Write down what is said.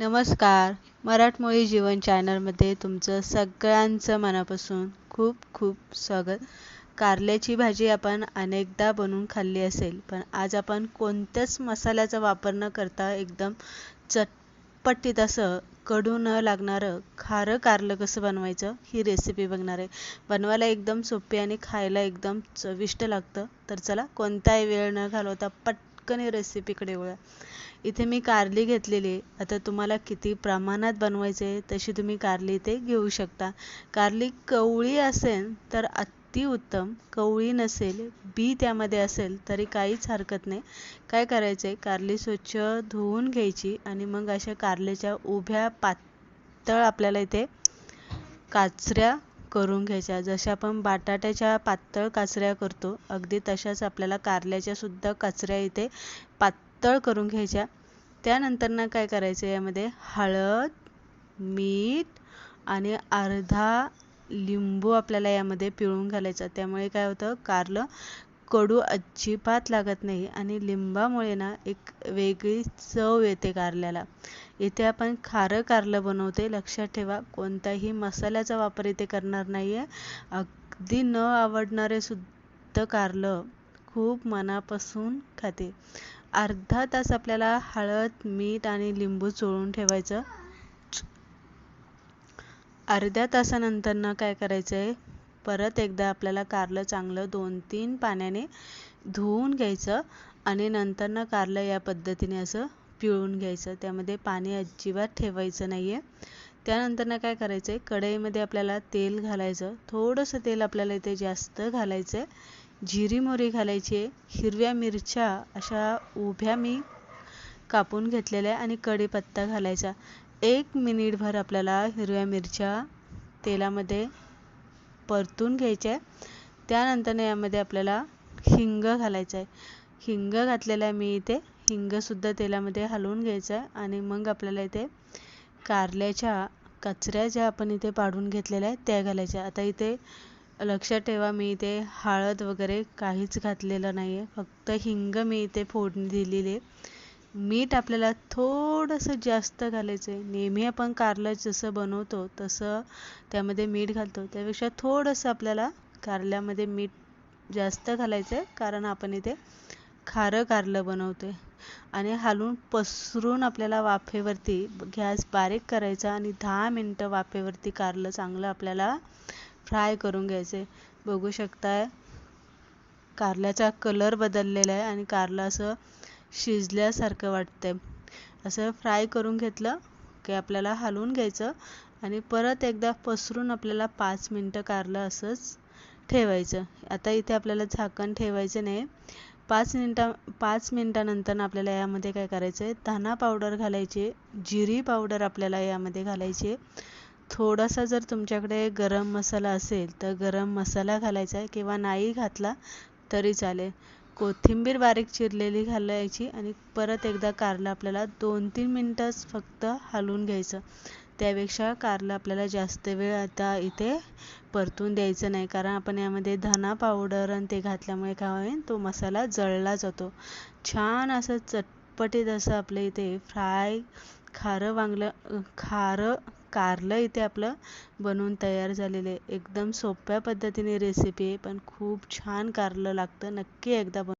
नमस्कार. मराठमोळी जीवन चॅनलमध्ये तुमचं सगळ्यांचं मनापासून खूप खूप स्वागत. कारल्याची भाजी आपण अनेकदा बनवून खाल्ली असेल पण आज आपण कोणत्याच मसाल्याचा वापर न करता एकदम चटपटीत असं कडू न लागणारं खारं कारलं कसं बनवायचं ही रेसिपी बघणार आहे. बनवायला एकदम सोपी आणि खायला एकदम चविष्ट लागतं. तर चला कोणताही वेळ न घालवता पट पटकन रेसिपीकडे वळा. इथे मी कारली घेतलेली आता तुम्हाला किती प्रमाणात बनवायचे तशी तुम्ही कारली इथे घेऊ शकता. कारली कवळी असेल तर अतिउत्तम कवळी नसेल बी त्यामध्ये असेल तरी काहीच हरकत नाही. काय करायचं आहे? कारली स्वच्छ धुवून घ्यायची आणि मग अशा कारल्याच्या उभ्या पातळ आपल्याला इथे काचऱ्या करून घ्यायच्या. जशा आपण बटाट्याच्या पातळ काचऱ्या करतो अगदी तशाच आपल्याला कारल्याच्यासुद्धा कचऱ्या काचऱ्या इथे पातळ करून घ्यायच्या. त्यानंतर ना काय करायचं यामध्ये? हळद मीठ आणि अर्धा लिंबू आपल्याला यामध्ये पिळून घालायचा. त्यामुळे काय होतं? कारलं कडू अजिबात लागत नाही आणि लिंबामुळे ना एक वेगळी चव येते कारल्याला. इथे आपण खारं कारलं बनवते लक्षात ठेवा कोणताही मसाल्याचा वापर इथे करणार नाही आहे अगदी न आवडणारे सुद्धा कारलं खूप मनापासून खाते. अर्धा तास आपल्याला हळद मीठ आणि लिंबू चोळून ठेवायचं. अर्ध्या तासानंतर ना काय करायचं आहे परत एकदा आपल्याला कारलं चांगलं दोन तीन पाण्याने धुवून घ्यायचं आणि नंतर ना कारलं या पद्धतीने असं पिळून घ्यायचं. त्यामध्ये पाणी अजिबात ठेवायचं नाही आहे त्यानंतर ना काय करायचं आहे कढईमध्ये आपल्याला तेल घालायचं. थोडंसं तेल आपल्याला इथे जास्त घालायचं आहे जिरी मोरी घालायची आहे. हिरव्या मिरच्या अशा उभ्या मी कापून घेतलेल्या आणि कढीपत्ता घालायचा. एक मिनिटभर आपल्याला हिरव्या मिरच्या तेलामध्ये परतून घ्यायचे आहे. त्यानंतर यामध्ये आपल्याला हिंग घालायचं आहे. हिंग घातलेला आहे मी इथे. हिंगसुद्धा तेलामध्ये हलवून घ्यायचं आहे आणि मग आपल्याला इथे कारल्याच्या कचऱ्या ज्या आपण इथे पाडून घेतलेल्या आहेत त्या घालायच्या आता इथे लक्षात ठेवा मी इथे हळद वगैरे काहीच घातलेलं नाही आहे फक्त हिंग मी इथे फोडणी दिलेली आहे. मीठ आपल्याला थोडंसं जास्त घालायचं आहे नेहमी आपण कारलं जसं बनवतो तसं त्यामध्ये मीठ घालतो. त्यापेक्षा थोडंसं आपल्याला कारल्यामध्ये मीठ जास्त घालायचं आहे कारण आपण इथे खारं कारलं बनवतो आहे आणि हालून पसरून आपल्याला वाफेवरती गॅस बारीक करायचा आणि दहा मिनटं वाफेवरती कारलं चांगलं आपल्याला फ्राय करून घ्यायचे बघू शकताय कारल्याचा कलर बदललेला आहे आणि कारलं असं शिजल्यासारखं वाटतंय. असं फ्राय करून घेतलं की आपल्याला हलवून घ्यायचं आणि परत एकदा पसरून आपल्याला पाच मिनटं कारलं असंच ठेवायचं. आता इथे आपल्याला झाकण ठेवायचं नाही. पाच मिनटा पाच मिनटानंतर आपल्याला यामध्ये काय करायचं आहे धना पावडर घालायची जिरी पावडर आपल्याला यामध्ये घालायची. थोडासा जर तुमच्याकडे गरम मसाला असेल तर गरम मसाला घालायचा आहे किंवा नाही घातला तरी चालेल. कोथिंबीर बारीक चिरलेली घालायची आणि परत एकदा कारलं आपल्याला दोन तीन मिनटंच फक्त हलवून घ्यायचं. त्यापेक्षा कारलं आपल्याला जास्त वेळ आता इथे परतून द्यायचं नाही. कारण आपण यामध्ये धना पावडर आणि ते घातल्यामुळे काय होईल? तो मसाला जळला जातो. छान असं चटपटीत असं आपल्या इथे फ्राय खारं वांगलं खारं कारलं इथे आपलं बनवून तयार झालेलं. आहे एकदम सोप्या पद्धतीने रेसिपी आहे पण खूप छान कारलं लागतं. नक्की एकदा बन